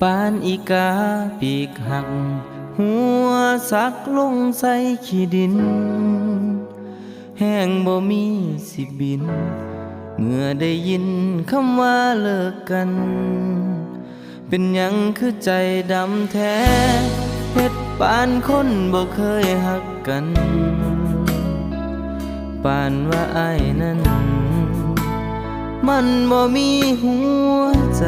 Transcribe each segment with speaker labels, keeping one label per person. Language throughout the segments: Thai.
Speaker 1: ปานอีกาปีกหัก หัวสักลงใส่ขี้ดิน แห้งบ่มีสิบิน เมื่อได้ยินคำว่าเลิกกัน เป็นยังคือใจดำแท้เฮ็ดปานคนบ่เคยหักกัน ปานว่าไอ้นั้น มันบ่มีหัวใจ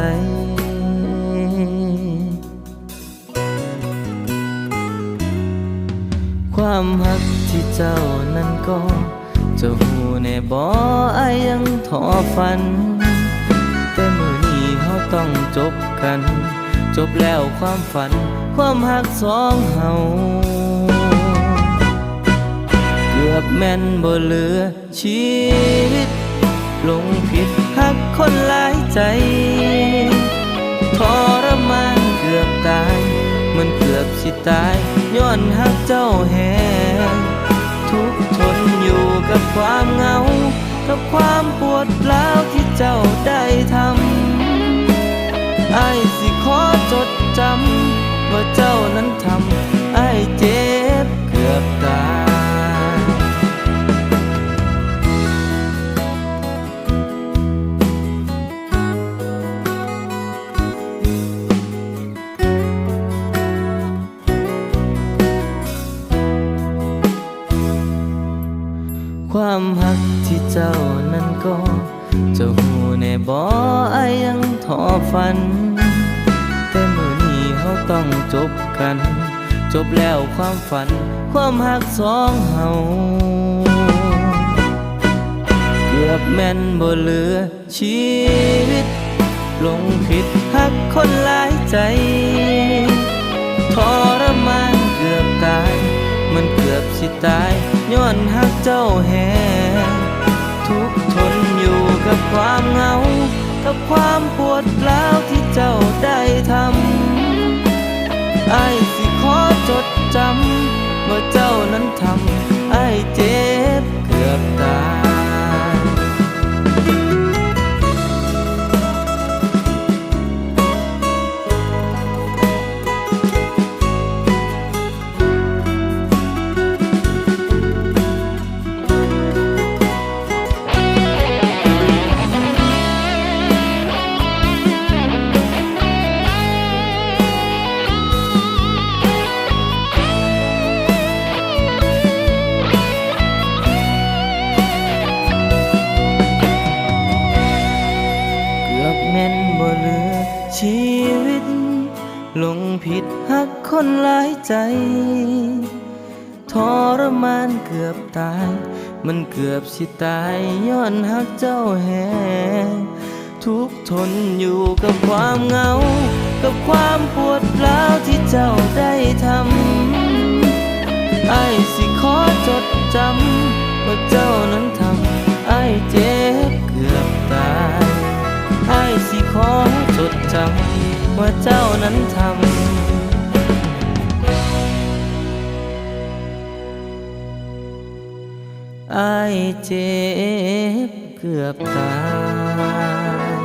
Speaker 1: ความหักที่เจ้านั้นก็เจะหูแน่บ่อายยังทอฝัน แต่มือนี้เขาต้องจบกัน จบแล้วความฝัน ความหักสองเฮาเกือบแม่นบ่เหลือชีวิตลงผิดหักคนหลายใจทรมานเกือบตาย มันเกือบสิตาย ย้อนหักเจ้าแหงทุกทนอยู่กับความเหงา กับความปวดร้าวที่เจ้าได้ทำ ความหักที่เจ้านั้นก็เจะหูในบ่อายยังทอฝัน แต่มือนี้เขาต้องจบกัน จบแล้วความฝัน ความหักสองเฮาเกือบแม่นบ่เหลือชีวิตลงผิดหักคนหลายใจทรมานเกือบตาย มันเกือบสิตาย ย้อนหักเจ้าแหงทุกทนอยู่กับความเหงา กับความปวดร้าวที่เจ้าได้ทำไอ้สิขอจดจำว่าเจ้านั้นทำไอ้เจ็บ แม่นบ่เหลือชีวิต ลงผิดหักคนหลายใจทรมานเกือบตาย มันเกือบสิตายย้อนหักเจ้าแหงทุกทนอยู่กับความเหงา กับความปวดร้าวที่เจ้า ว่าเจ้านั้นทำไอ้ายเจ็บเกือบตาย